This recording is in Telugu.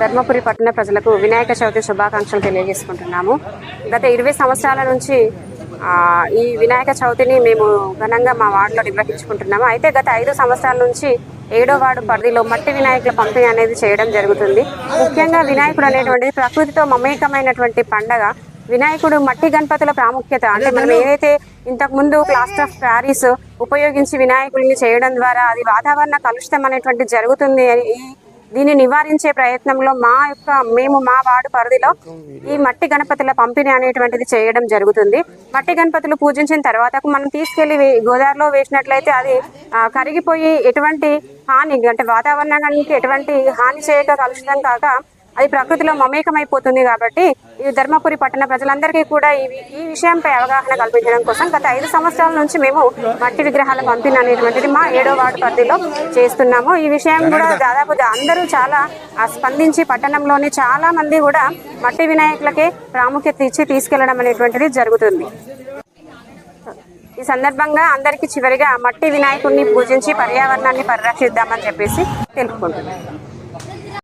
ధర్మపురి పట్టణ ప్రజలకు వినాయక చవితి శుభాకాంక్షలు తెలియజేసుకుంటున్నాము. గత ఇరవై సంవత్సరాల నుంచి ఈ వినాయక చవితిని మేము ఘనంగా మా వార్డులో నిర్వహించుకుంటున్నాము. అయితే గత ఐదు సంవత్సరాల నుంచి ఏడో వార్డు పరిధిలో మట్టి వినాయకుల పంపిణీ అనేది చేయడం జరుగుతుంది. ముఖ్యంగా వినాయకుడు అనేటువంటిది ప్రకృతితో మమేకమైనటువంటి పండగ. వినాయకుడు మట్టి గణపతుల ప్రాముఖ్యత అంటే మనం ఏదైతే ఇంతకు ముందు ప్లాస్టర్ ఆఫ్ ప్యారిస్ ఉపయోగించి వినాయకుడిని చేయడం ద్వారా అది వాతావరణ కలుషితం అనేటువంటి జరుగుతుంది అని ఈ దీన్ని నివారించే ప్రయత్నంలో మా యొక్క మేము మా వార్డు పరిధిలో ఈ మట్టి గణపతుల పంపిణీ అనేటువంటిది చేయడం జరుగుతుంది. మట్టి గణపతులు పూజించిన తర్వాత మనం తీసుకెళ్ళి గోదావరిలో వేసినట్లయితే అది కరిగిపోయి ఎటువంటి హాని అంటే వాతావరణానికి ఎటువంటి హాని చేయక కలుషితం కాక అది ప్రకృతిలో మమేకమైపోతుంది కాబట్టి ఈ ధర్మపురి పట్టణ ప్రజలందరికీ కూడా ఈ ఈ విషయంపై అవగాహన కల్పించడం కోసం గత ఐదు సంవత్సరాల నుంచి మేము మట్టి విగ్రహాల పంపిణీ అనేటువంటిది మా ఏడో వార్డు పరిధిలో చేస్తున్నాము. ఈ విషయం కూడా దాదాపు అందరూ చాలా స్పందించి పట్టణంలోని చాలా మంది కూడా మట్టి వినాయకులకే ప్రాముఖ్యత ఇచ్చి తీసుకెళ్ళడం అనేటువంటిది జరుగుతుంది. ఈ సందర్భంగా అందరికీ చివరిగా మట్టి వినాయకుడిని పూజించి పర్యావరణాన్ని పరిరక్షిద్దామని చెప్పేసి తెలుపుకుంటున్నాను